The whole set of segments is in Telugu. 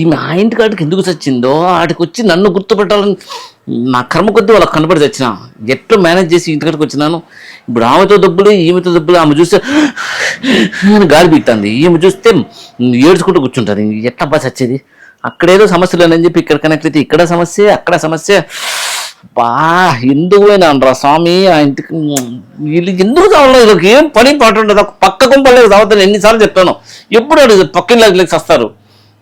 ఈమె ఆ ఇంటి కాడికి ఎందుకు చచ్చిందో ఆడికి వచ్చి నన్ను గుర్తుపెట్టాలని నా కర్మ కొద్దీ వాళ్ళకి కనపడి చచ్చిన ఎట్లా మేనేజ్ చేసి ఇంటి కాడికి వచ్చినాను? ఇప్పుడు ఆమెతో దెబ్బలు ఈమెతో దెబ్బలు ఆమె చూస్తే గాలి పీక్తుంది. ఈమె చూస్తే ఏడ్చుకుంటూ కూర్చుంటారు ఎట్లా బా చచ్చేది అక్కడేదో సమస్యలు అని చెప్పి ఇక్కడ కనెక్ట్ అయితే ఇక్కడ సమస్య అక్కడ సమస్య. బా ఎందుకు పోయినా స్వామి? ఆ ఇంటికి వీళ్ళు ఎందుకు చావలేదు వీళ్ళకి ఏం పని పాట ఉండదు. పక్క కుంపలేదు చదువుతాను ఎన్నిసార్లు చెప్తాను ఎప్పుడు పక్కన లేక వస్తారు.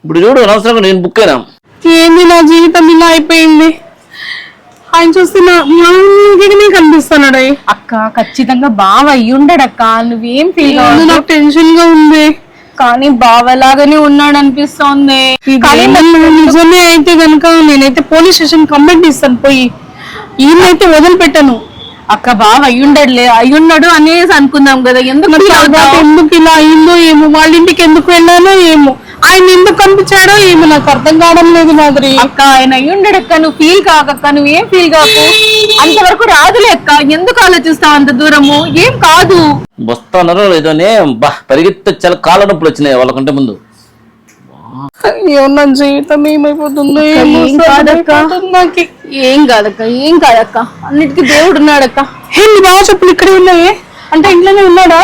ఇప్పుడు చూడు అనవసరంగా నేను బుక్ అయినా. ఏంది నా జీవితం ఇలా అయిపోయింది? ఆయన చూస్తే నా మామూలుగానే కనిపిస్తున్నాడు అక్క ఖచ్చితంగా బావ అయ్యి ఉండడక్క నువ్వేం ఫీల్ నాకు టెన్షన్గా ఉంది. కానీ బావలాగానే ఉన్నాడు అనిపిస్తోంది. కానీ నన్ను నిజమే అయితే గనుక నేనైతే పోలీస్ స్టేషన్ కంప్లైంట్ ఇస్తాను పోయి. ఈయనైతే వదిలిపెట్టాను. అక్క బావ అయ్యుండడులే అయ్యున్నాడు అనేసి అనుకుందాం కదా. ఎందుకు మరి? ఎందుకు ఇలా అయిందో ఏమో? వాళ్ళ ఇంటికి ఎందుకు వెళ్ళానో ఏమో? ఆయన ఎందుకు కనిపించాడో ఏమో నాకు అర్థం కావడం లేదు మాదిరి అక్క ఆయన అయ్యుండడక్క నువ్వు ఫీల్ కాకక్క నువ్వేం ఫీల్ కాకు? అంతవరకు రాదులే అక్క. ఎందుకు ఆలోచిస్తావు అంత దూరము? ఏం కాదు. వస్తున్నారో లేదోనే బా పరిగెత్తొచ్చాల కాళ్ళ నొప్పులు వచ్చినాయి వాళ్ళకంటే ముందు. అయ్యో నా జీవితం ఏమైపోతుందో ఏం కాదక్క. నాకి. ఏం కాదక్క ఏం కాదక్క అన్నిటికీ దేవుడు ఉన్నాడక్క హే నీ బావ చెప్పులు ఇక్కడే ఉన్నాయే? అంటే ఇంట్లోనే ఉన్నాడా?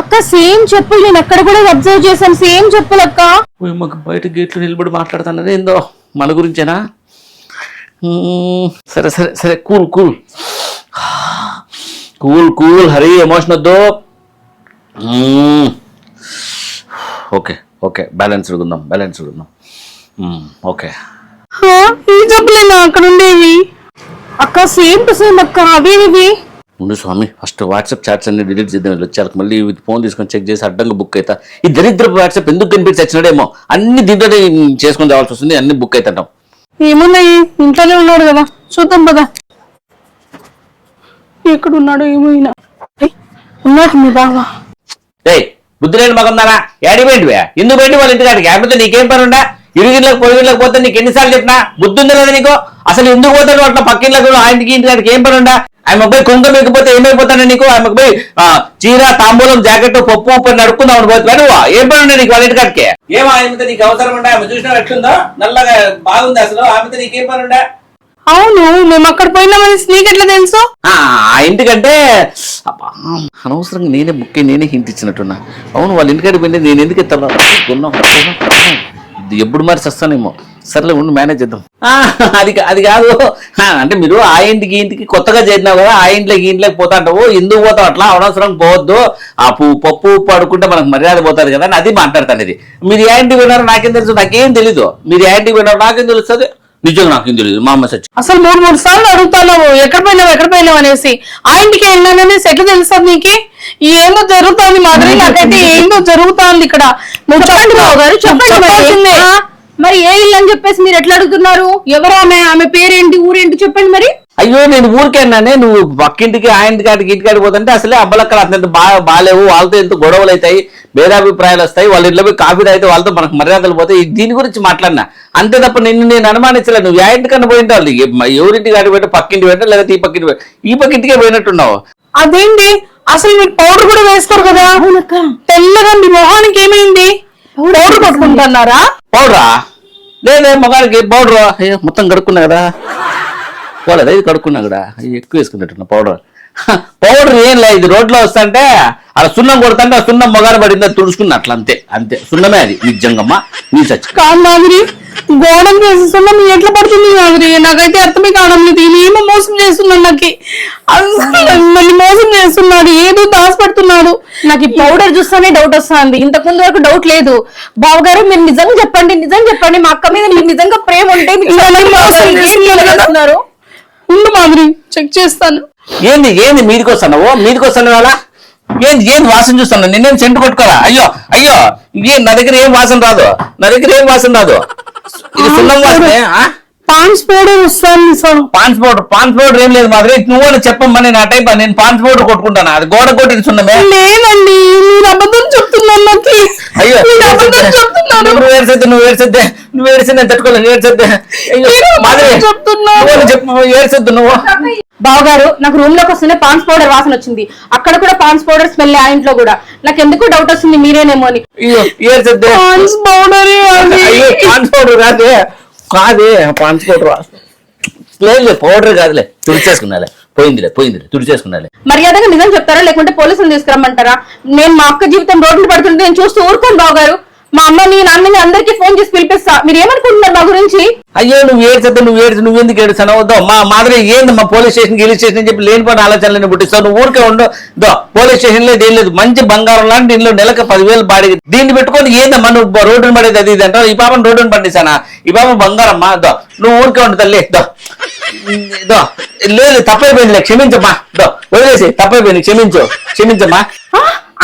అక్క సేమ్ చెప్పులు నేను అక్కడ కూడా అబ్జర్వ్ చేశాను. సేమ్ చెప్పులు అక్క. మాకు బయట గేట్లు నిలబడి మాట్లాడుతున్నది ఏందో? మన గురించేనా? సరే సరే సరే cool cool. Cool cool. Hari emotion వద్దు. Okay okay. బ్యాలెన్స్ ఉందాం బ్యాలెన్స్ ఉందాం మ్మ్, ఓకే. ఈ చెప్పులేనా? అక్కడ ఉండేవి? అక్క సేమ్ టు సేమ్ అక్క. అవి ఇవి ఉండు స్వామి ఫస్ట్ వాట్సాప్ చాట్స్ అన్ని డిలీట్ చేద్దాం వచ్చారు మళ్ళీ ఫోన్ తీసుకొని చెక్ చేసి అడ్డంగా బుక్ అవుతా ఈ దరిద్రపు వాట్సాప్ ఎందుకు కనిపించి వచ్చినాడేమో అన్ని దీంట్లోనే చేసుకొని రావాల్సి వస్తుంది అన్ని బుక్ అవుతుంటాం ఏమున్నాయి? ఇంట్లోనే ఉన్నాడు కదా. చూద్దాం పదా. ఎక్కడ ఉన్నాడు ఏమైనా ఉన్నాడు మీ బావ. ఏయ్ బుద్ధి లేని మగం దానా ఏడి పోయింటివే? ఎందుకు పోయింటి వాళ్ళ ఇంటికాడికి? లేకపోతే నీకేం పని ఉండా? ఇరుగిళ్ళకి పొరుగుళ్ళకి పోతే నీకు ఎన్నిసార్లు చెప్పినా? బుద్ధి ఉందా లేదా నీకు? అసలు ఎందుకు పోతాడు అట్లా పక్కిళ్ళకు ఆ ఇంటికి ఇంటికాడికి ఏం పని ఉండా? ఆమె పోయి కుంకుమ ఎక్కిపోతే ఏమైపోతాడు నీకు? ఆమెకు పోయి చీర తాంబూలం జాకెట్ పప్పు ఉప్పు నడుపుకుందాం పోతే నువ్వు ఏం పని ఉండే నీకు వాళ్ళ ఇంటికాడికి? ఏం ఆమెతో నీకు అవసరం ఉండే? ఆమె చూసినా ఎట్లుందో? నల్లగా బాగుంది అసలు. ఆమెతో నీకేం పని ఉండే? అవును మేము అక్కడ పోయినామని నీకు ఎట్లా తెలుసు? ఆ ఆ ఇంటికంటే అబ్బా, అనవసరంగా నేనే బుక్ నేనే హింట్ ఇచ్చినట్టున్నా. అవును వాళ్ళ ఇంటికాడికి పోయింది నేను ఎందుకు ఎత్తాను ఎప్పుడు మరి వస్తానేమో సర్లే ఉండి మేనేజ్ చేద్దాం. అది అది కాదు. అంటే మీరు ఆ ఇంటికి ఇంటికి కొత్తగా చేరినావు కదా ఆ ఇంట్లోకి ఇంట్లోకి పోతా అంటావు. ఎందుకు పోతావు? అట్లా అనవసరం పోవద్దు. ఆ పు- పప్పు ఉప్పు అడుకుంటే మనకు మర్యాద పోతారు కదా అని అది మాట్లాడతాను ఇది మీరు ఏ ఇంటికి పోయినారో నాకేం తెలుసు నాకేం తెలీదు. మీరు ఏ ఇంటికి పోయినారో నాకేం తెలుస్తుంది? నిజంగా నాకేం తెలియదు మా అమ్మ సచ్చి అసలు మూడు మూడు సార్లు అడుగుతున్నావు ఎక్కడ పోయినావు ఎక్కడ పోయినావు అనేసి. ఆ ఇంటికి వెళ్ళాననేసి ఎట్లా తెలుస్తుంది నీకు? ఏందో జరుగుతోంది మాదిరి నాకైతే ఏందో జరుగుతోంది ఇక్కడ. నువ్వు చెప్పండి బాబు. గారు చెప్పండి మరి. చెప్పాల్సిందే. ఆ, మరి ఏ ఇల్లు అని చెప్పేసి మీరు ఎట్లా అడుగుతున్నారు? ఎవరు ఆమె? ఆమె పేరేంటి? ఊరేంటి? చెప్పండి మరి. అయ్యో నేను ఊరికే అన్నానే నువ్వు పక్కింటికి ఆ ఇంటికి కాడికి ఇంటికాడికి పోతుంటే అసలే అబ్బలక్కడ అంత బాగా బాగాలేవు వాళ్ళతో ఎంత గొడవలు అవుతాయి భేదాభిప్రాయాలు వస్తాయి వాళ్ళ ఇంట్లో పోయి కాఫీ తాగితే వాళ్ళతో మనకు మర్యాదలు పోతాయి దీని గురించి మాట్లాడినా. అంతే తప్ప నిన్ను నేను అనుమానించలే నువ్వు ఆ ఇంటికన్నా పోయింటే వాళ్ళు ఎవరింటి కాడికి పోయితే పక్కింటి పోయినా లేదా ఈ పక్కింటి ఈ పక్కింటికే పోయినట్టున్నావు. అదేంటి? అసలు మీరు పౌడర్ కూడా వేసుకోరు కదా? తెల్లగా మీ మొహానికి ఏమైంది? పౌడర్ కొట్టుకుంటున్నారా పౌడరా? లేదే మగాడికి పౌడర్. మొత్తం కడుక్కున్నా కదా. పోలేదా ఇది కడుక్కున్నా అయ్యో, ఎక్కువ వేసుకున్నట్టున్నా పౌడర్ పౌడర్ ఏం లే ఇది రోడ్లో వస్తుంటే అలా సున్నం కొడుతుంటే ఆ సున్నం మొగాడు పడింది తుడుచుకున్నా అట్లా అంతే అంతే. సున్నమే అది నిజంగమ్మా నీ చచ్చి. కాదు మాదిరి గోడం చేస్తున్నా మీ ఎట్లా పడుతుంది మాదిరి నాకైతే అర్థమే కావడం లేదు ఈయన ఏమో మోసం చేస్తున్నాడు నాకు. నన్ను మోసం చేస్తున్నాడు ఏదో దాచిపెడుతున్నాడు నాకు ఈ పౌడర్ చూస్తానే డౌట్ వస్తుంది. ఇంతకు ముందు వరకు డౌట్ లేదు. బావగారు మీరు నిజంగా చెప్పండి నిజం చెప్పండి. మా అక్క మీద మీకు నిజంగా ప్రేమ ఉంటే మీకు ఉండు మాదిరి చెక్ చేస్తాను. ఏంది ఏంది మీదికి వస్తున్నావు మీదికి వస్తున్నావు అలా? ఏంది ఏంది వాసన చూస్తున్నావు? నిన్నేం సెంటు కొట్టుకోరా అయ్యో అయ్యో ఏం నా దగ్గర ఏం వాసన రాదు? నా దగ్గర ఏం వాసన రాదు? ఇది సున్నం వాసనే ఆ? పాన్స్ పౌడర్ వస్తాను sir Pond's powder Pond's powder ఏం లేదు మాదిరి నువ్వు చెప్పమ్మా నేను ఆ టైప్ నేను పాన్స్ పౌడర్ కొట్టుకుంటాను? అది గోడ కొట్టి సున్నమే లేదండి మీరు అబద్ధం చెప్తున్నారు నాకు. అయ్యో అబద్ధం చెప్తున్నారు. నువ్వు ఏడ్చొద్దు నువ్వు ఏడ్చొద్దు. నువ్వు ఏడ్చి నేను తట్టుకోలేను ఏడ్చొద్దు. చెప్తున్నారు. నువ్వు చెప్పు ఏడ్చొద్దు నువ్వు. బావగారు నాకు రూమ్లోకి వస్తూనే పాన్స్ పౌడర్ వాసన వచ్చింది. అక్కడ కూడా పాన్స్ పౌడర్ స్మెల్ ఆ ఇంట్లో కూడా. నాకు ఎందుకు డౌట్ వస్తుంది మీరేనేమో అని. పాన్స్ పౌడర్ పాన్స్ పౌడర్ కాదే. కాదే పాన్స్ పౌడర్ లేదు పౌడర్ కాదులే. తుడిచేసుకున్నాలే. పోయిందిలే పోయిందిలే తుడిచేసుకున్నాలే. మర్యాదగా నిజం చెప్తారా? లేకుంటే పోలీసులు తీసుకురమ్మంటారా? నేను మా అక్క జీవితం రోడ్లు పడుతుంటే నేను చూస్తూ ఊరుకోను బావగారు. మా అమ్మని నాన్నని అందరికీ ఫోన్ చేసి పిలిపిస్తా. మీరు ఏమనుకుంటున్నారు నా గురించి? అయ్యో నువ్వు ఏడ్చద్దు నువ్వు ఏడ్చు నువ్వు ఎందుకు ఏడుస్తాను వద్దో మా మాదిరి ఏంది మా పోలీస్ స్టేషన్ గిలీస్ స్టేషన్ అని చెప్పి లేనిపోయిన ఆలోచనలను పుట్టిస్తావు. నువ్వు ఊరికే ఉండు. దో పోలీస్ స్టేషన్లో ఏం లేదు. మంచి బంగారం లాంటి ఇంట్లో నెలకు పదివేలు బాడిగ. దీన్ని పెట్టుకొని ఏందమ్మా నువ్వు రోడ్డును పడేది అది ఇది అంటావు? ఈ పాపను రోడ్డును పండిస్తానా? ఈ పాప బంగారమ్మా దో నువ్వు ఊరికే ఉండు తల్లి దో. దో లేదు తప్పైపోయిందిలే క్షమించమ్మా. దో వదిలేసి తప్పైపోయింది క్షమించు క్షమించమ్మా?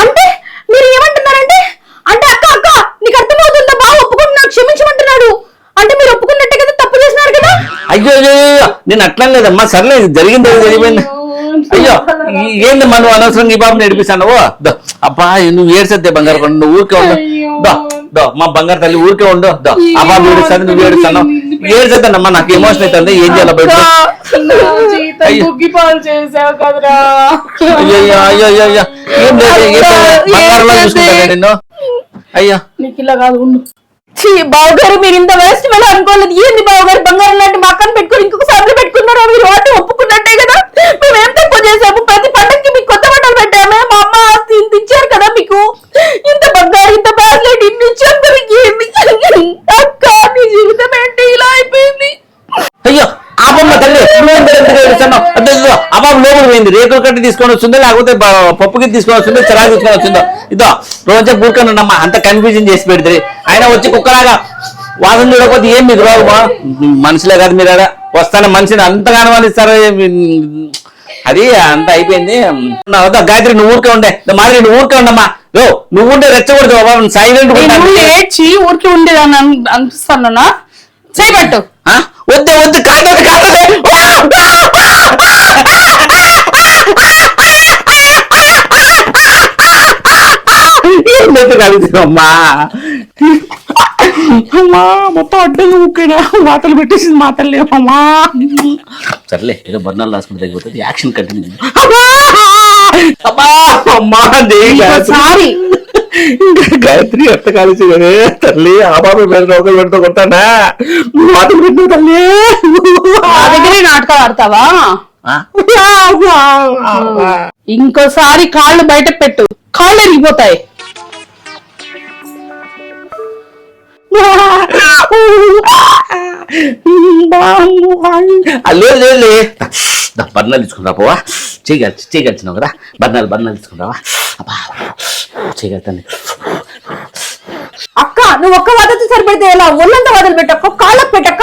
అంటే మీరు ఏమంటున్నారంటే అంటే అక్క అక్క నీకు అర్థమవుతుందా బావ ఒప్పుకుంటున్నాడు క్షమించమంటున్నాడు అంటే మీరు ఒప్పుకున్నట్టే కదా తప్పు చేసినారు కదా అయ్యో అయ్యో నేను అట్లా లేదమ్మా. సర్లే జరిగింది జరిగిపోయింది. అయ్యో ఏంది మనం అనవసరంగా ఈ బాబుని నడిపిస్తాను అబ్బా నువ్వు ఏడ్చద్దే బంగారు కొండ నువ్వు ఊరికే ఉండు. దో దో మా బంగారు తల్లి ఊరికే ఉండు. దో ఆ బాబు ఏడుస్తాను నువ్వు ఏడుస్తాను. ఏడ్చద్దమ్మా నాకు ఎమోషన్ అవుతుంది. ఏం చేయాలి బయట అయ్యో. అయ్యో అయ్యో ఏం లేదు ఏం నిన్ను? అయ్యో. నీకు ఇలా కాదు చీ బావగారు మీరు ఇంత వేస్ట్ వెళ్ళాలనుకోలేదు ఏంది బావగారు? బంగారం లాంటి మా అక్కను పెట్టుకుని ఇంకొక సార్లు పెట్టుకున్నారా? మీరు వాటిని ఒప్పుకున్నట్టే కదా మేము ఏం తక్కువ చేసాము ప్రతి పండగకి మీకు కొత్త బట్టలు పెట్టామే మా అమ్మ ఆస్తి ఇంత ఇచ్చారు కదా మీకు ఇంత బంగారు ఇంత బ్రాస్లెట్ ఇన్ని ఇచ్చారు కదా మీకు ఏంది అక్క నీ జీవితం ఏంటి ఇలా అయిపోయింది అయ్యో ఆపమ్మ తల్లి నువ్వు ఎందుకు ఎందుకు ఏడుస్తున్నావు? అద్దు, అద్దు, ఆ బాబు లోపలికి పోయింది. రేకుల కట్టి తీసుకొని వస్తుందో లేకపోతే పప్పుకి తీసుకొని వస్తుందో చిరాకు తీసుకొని వస్తుందో ఇదో రోజా ఉన్నమ్మా అంత కన్ఫ్యూజన్ చేసి పెడితే. ఆయన వచ్చి కుక్కలాగా వాసన చూడకపోతే ఏం మీకు రావు బా? మనుషులే కాదు మీరు వస్తాన మనిషిని. అంతగానో వాళ్ళిస్తారు అది అంత అయిపోయింది. గాయత్రి నువ్వు ఊరికే ఉండే. మాదిరి నువ్వు ఊరికే ఉండమ్మా. యో నువ్వు ఉంటే రెచ్చకూడదు బాబు. సైలెంట్ ఏడ్చి ఊరికి ఉండేదాన్ని అన్- అనిపిస్తానా చేయబట్టు వద్దు వద్దు. కాదు అమ్మా అమ్మా మొత్తం అడ్డంగా ఊకేనా? మాటలు పెట్టేసి మాటలు లేవమ్మా. సర్లే ఏదో బర్ణాలు రాసుకుంటే తగ్గిపోతుంది. యాక్షన్ కంటిన్యూ అమ్మా! అమ్మా! సారీ. గాయత్రి ఎంత కలిసి కానీ తల్లి ఆ బాబు మీద ఒకరు పెడుతూ కొట్టానా మాటలు పెట్టు తల్లి. దగ్గరే నాటకాలు ఆడతావా? ఇంకోసారి కాళ్ళు బయట పెట్టు. కాళ్ళు ఎరిగిపోతాయి. లేదు లేదు బర్ణాలు తీసుకుంటా పోవా. చేయగలిచి చేయగలిచినావు కదా. బర్ణాలు బర్ణాలు తీసుకుంటావా? అబ్బా చేయగలుగుతాను అక్క నువ్వు ఒక్క వదతి సరిపెడితే ఎలా? ఒళ్ళంతా వదిలి పెట్టక్క కాళ్ళకు పెట్టక్క